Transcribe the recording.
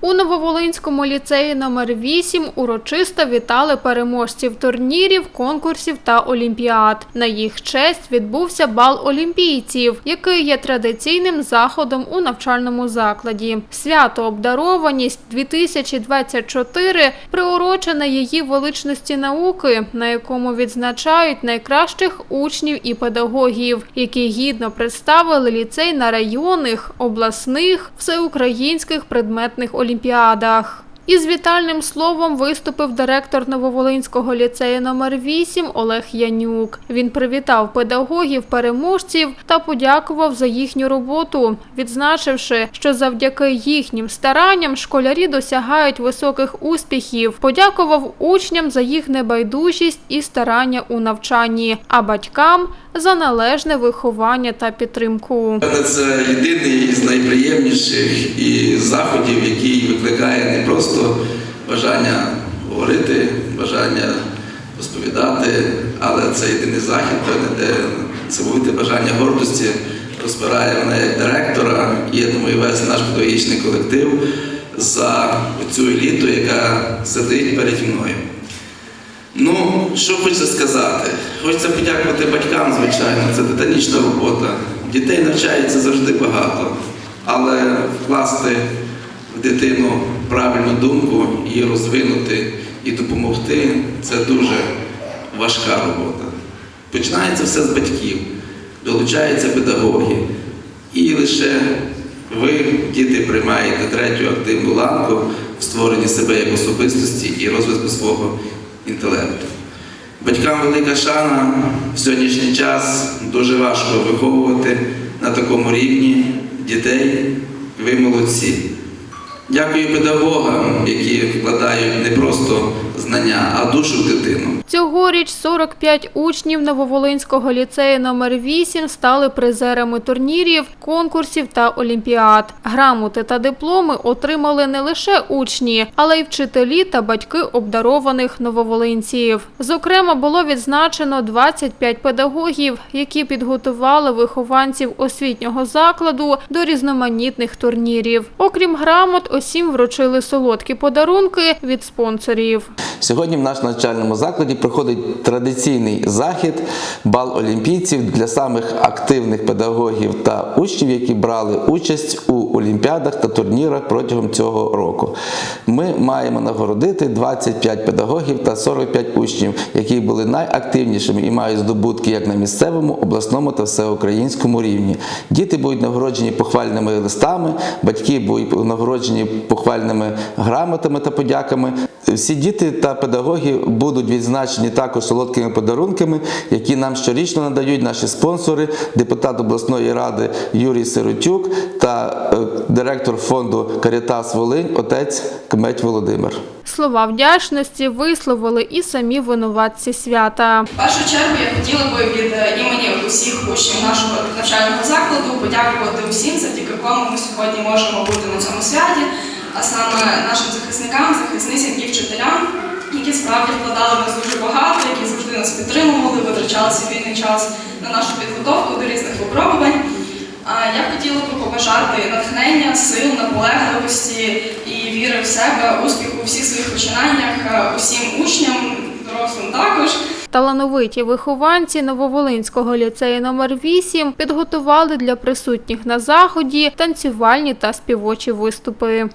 У Нововолинському ліцеї номер 8 урочисто вітали переможців турнірів, конкурсів та олімпіад. На їх честь відбувся бал олімпійців, який є традиційним заходом у навчальному закладі. Свято обдарованість 2024 приурочене її величності науки, на якому відзначають найкращих учнів і педагогів, які гідно представили ліцей на районних, обласних, всеукраїнських предметних олімпіадах олімпіадах. Із вітальним словом виступив директор Нововолинського ліцею номер 8 Олег Янюк. Він привітав педагогів, переможців та подякував за їхню роботу, відзначивши, що завдяки їхнім старанням школярі досягають високих успіхів. Подякував учням за їх небайдужість і старання у навчанні, а батькам за належне виховання та підтримку. Це єдиний із найприємніших і заходів, який викликає не просто бажання говорити, бажання розповідати, але це єдиний захід, де ціловите бажання гордості розбирає мене як директора і я думаю, весь наш педагогічний колектив за цю еліту, яка сидить переді мною. Ну, що хочеться сказати? Хочеться подякувати батькам, звичайно, це титанічна робота. Дітей навчається завжди багато, але вкласти дитину правильну думку, її розвинути і допомогти це дуже важка робота. Починається все з батьків, долучаються педагоги. І лише ви, діти, приймаєте третю активну ланку в створенні себе як особистості і розвитку свого інтелекту. Батькам велика шана в сьогоднішній час дуже важко виховувати на такому рівні дітей. Ви молодці. Дякую педагогам, які вкладають не просто знання, а душу в дитину. Цьогоріч 45 учнів Нововолинського ліцею номер 8 стали призерами турнірів, конкурсів та олімпіад. Грамоти та дипломи отримали не лише учні, але й вчителі та батьки обдарованих нововолинців. Зокрема, було відзначено 25 педагогів, які підготували вихованців освітнього закладу до різноманітних турнірів. Окрім грамот, усім вручили солодкі подарунки від спонсорів. Сьогодні в нашому навчальному закладі проходить традиційний захід бал олімпійців для самих активних педагогів та учнів, які брали участь у олімпіадах та турнірах протягом цього року. Ми маємо нагородити 25 педагогів та 45 учнів, які були найактивнішими і мають здобутки як на місцевому, обласному та всеукраїнському рівні. Діти будуть нагороджені похвальними листами, батьки будуть нагороджені похвальними грамотами та подяками. Всі діти та педагоги будуть відзначені також солодкими подарунками, які нам щорічно надають наші спонсори, депутат обласної ради Юрій Сиротюк та е, директор фонду Карітас Волинь, отець Кметь Володимир. Слова вдячності висловили і самі винуватці свята. В першу чергу я хотіла би від е, імені усіх учнів нашого навчального закладу подякувати усім, завдяки кому ми сьогодні можемо бути на цьому святі, а саме нашим захисникам, захисницям і вчителям, які справді вкладали в нас дуже багато, які завжди нас підтримували, витрачали свій вільний час на нашу підготовку до різних випробувань. Я хотіла би побажати натхнення, сил, наполегливості і віри в себе, успіху у всіх своїх починаннях, е, усім учням, дорослим також. Талановиті вихованці Нововолинського ліцею номер 8 підготували для присутніх на заході танцювальні та співочі виступи.